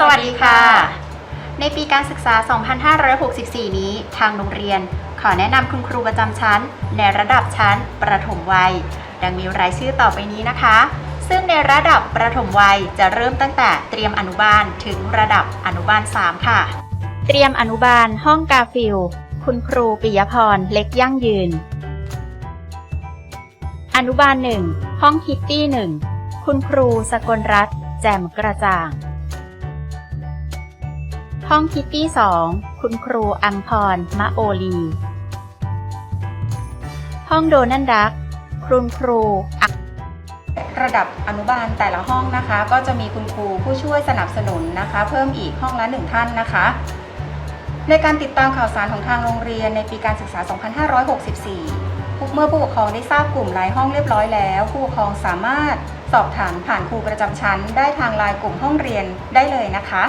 สวัสดีค่ะ ในปีการศึกษา 2564 นี้ ทางโรงเรียน ขอแนะนำคุณครูประจำชั้น ในระดับชั้น ประถมวัย ดังมีรายชื่อต่อไปนี้นะคะ ซึ่งในระดับประถมวัยจะเริ่มตั้งแต่เตรียมอนุบาลถึงระดับอนุบาล 3 ค่ะ เตรียมอนุบาลห้องกาฟิล คุณครูปิยพร เล็กยั่งยืน อนุบาล 1 ห้องคิตตี้ 1 คุณครูสกลรัตน์แจ่มกระจ่าง ห้องคิตตี้ 2 คุณครูอังพร มะโอลี ห้องโดนันดัก คุณครูอักระดับอนุบาลแต่ละห้องนะคะ ก็จะมีคุณครูผู้ช่วยสนับสนุนนะคะ เพิ่มอีกห้องละหนึ่งท่านนะคะ ในการติดตามข่าวสารของทางโรงเรียนในปีการศึกษา 2564 เมื่อผู้ปกครองได้ทราบกลุ่มรายห้องเรียบร้อยแล้ว ผู้ปกครองสามารถสอบถามผ่านครูประจำชั้น ได้ทางไลน์กลุ่มห้องเรียนได้เลยนะคะ